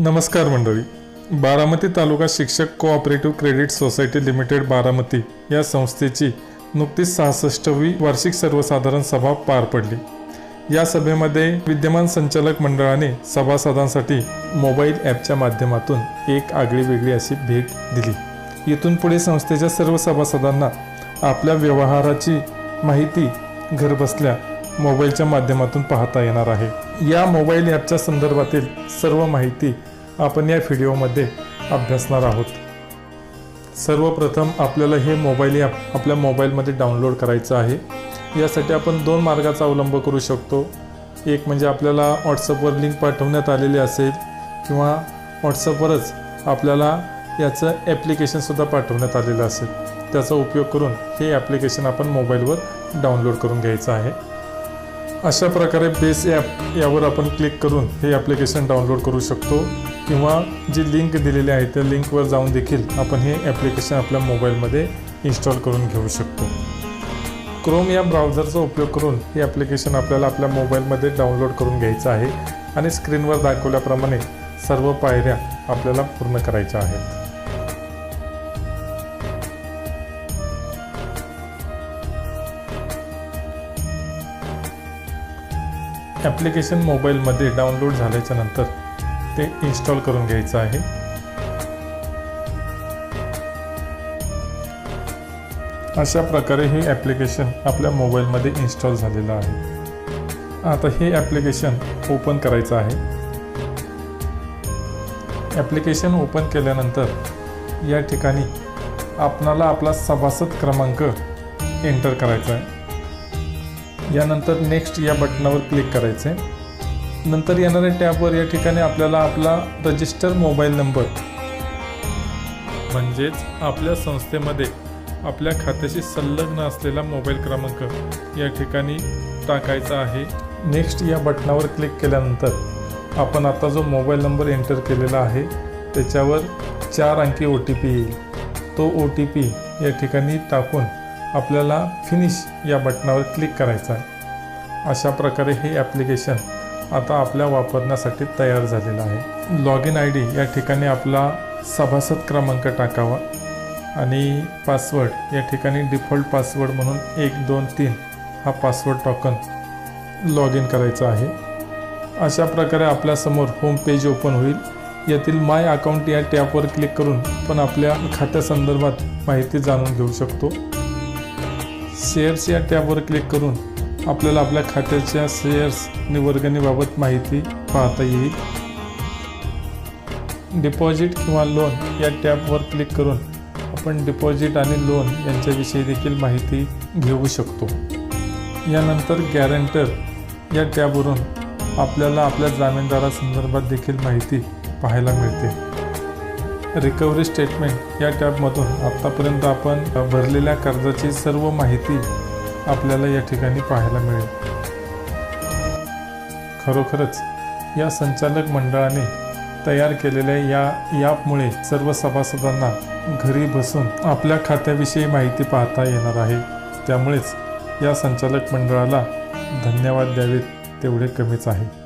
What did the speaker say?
नमस्कार मंडळी. बारामती तालुका शिक्षक cooperative credit society limited Baramati या संस्थेची नुकतीच सहासष्टवी वार्षिक सर्वसाधारण सभा पार पडली. या सभेमध्ये विद्यमान संचालक मंडळाने सभासदांसाठी मोबाईल ॲपच्या माध्यमातून एक आगळी वेगळी अशी भेट दिली. इथून पुढे संस्थेच्या सर्व सभासदांना आपल्या व्यवहाराची माहिती घरबसल्या मोबाईलच्या माध्यमातून पाहता येणार आहे. या मोबाईल ॲपच्या संदर्भातील सर्व माहिती आपण या व्हिडिओमध्ये अभ्यासणार आहोत. सर्वप्रथम आपल्याला हे मोबाईल ॲप आपल्या मोबाईलमध्ये डाउनलोड करायचं आहे. यासाठी आपण दोन मार्गाचा अवलंब करू शकतो. एक म्हणजे आपल्याला व्हॉट्सअपवर लिंक पाठवण्यात आलेली असेल किंवा व्हॉट्सअपवरच आपल्याला याचं ॲप्लिकेशनसुद्धा पाठवण्यात आलेलं असेल. त्याचा उपयोग करून हे ॲप्लिकेशन आपण मोबाईलवर डाउनलोड करून घ्यायचं आहे. अशा प्रकारे बेस ॲप यावर आपण क्लिक करून हे ॲप्लिकेशन डाउनलोड करू शकतो. किंवा जी लिंक दिलेली आहे त्या लिंकवर जाऊन देखील आपण हे ॲप्लिकेशन आपल्या मोबाईलमध्ये इन्स्टॉल करून घेऊ शकतो. क्रोम या ब्राउझरचा उपयोग करून हे ॲप्लिकेशन आपल्याला आपल्या मोबाईलमध्ये डाउनलोड करून घ्यायचं आहे आणि स्क्रीनवर दाखवल्याप्रमाणे सर्व पायऱ्या आपल्याला पूर्ण करायच्या आहेत. ॲप्लिकेशन मोबाईलमध्ये डाउनलोड झाल्याच्यानंतर ते इन्स्टॉल करून घ्यायचं आहे. अशा प्रकारे हे ॲप्लिकेशन आपल्या मोबाईलमध्ये इन्स्टॉल झालेलं आहे. आता हे ॲप्लिकेशन ओपन करायचं आहे. ॲप्लिकेशन ओपन केल्यानंतर या ठिकाणी आपणाला आपला सभासद क्रमांक एंटर करायचा आहे. यानंतर नेक्स्ट या बटनावर क्लिक करायचे नंतर येणाऱ्या टॅबवर या ठिकाणी आपल्याला आपला रजिस्टर मोबाईल नंबर म्हणजेच आपल्या संस्थेमध्ये आपल्या खात्याशी संलग्न असलेला मोबाईल क्रमांक या ठिकाणी टाकायचा आहे. नेक्स्ट या बटनावर क्लिक केल्यानंतर आपण आता जो मोबाईल नंबर एंटर केलेला आहे त्याच्यावर चार अंकी ओ टी पी येईल. तो ओ टी पी या ठिकाणी टाकून आपल्याला फिनिश या बटनावर क्लिक करायचा आहे. अशा प्रकारे हे ॲप्लिकेशन आता आपल्या वापरण्यासाठी तयार झालेला आहे. लॉग इन आय डी या ठिकाणी आपला सभासद क्रमांक टाकावा आणि पासवर्ड या ठिकाणी डिफॉल्ट पासवर्ड म्हणून एक दोन तीन हा पासवर्ड टॉकन लॉग इन करायचा आहे. अशा प्रकारे आपल्यासमोर होम पेज ओपन होईल. यातील माय अकाउंट या टॅबवर क्लिक करून पण आपल्या खात्यासंदर्भात माहिती जाणून घेऊ शकतो. शेअर्स या टॅबवर क्लिक करून आपल्याला आपल्या खात्याच्या शेअर्स निवर्गणीबाबत माहिती पाहता येईल. डिपॉझिट किंवा लोन या टॅबवर क्लिक करून आपण डिपॉझिट आणि लोन यांच्याविषयी देखील माहिती घेऊ शकतो. यानंतर गॅरंटर या टॅबवरून आपल्याला आपल्या जामीनदारासंदर्भात देखील माहिती पाहायला मिळते. रिकव्हरी स्टेटमेंट या टॅबमधून आत्तापर्यंत आपण भरलेल्या कर्जाची सर्व माहिती आपल्याला या ठिकाणी पाहायला मिळेल. खरोखरच या संचालक मंडळाने तयार केलेल्या या यापमुळे सर्व सभासदांना घरी बसून आपल्या खात्याविषयी माहिती पाहता येणार आहे. त्यामुळेच या संचालक मंडळाला धन्यवाद द्यावेत तेवढे कमीच आहे.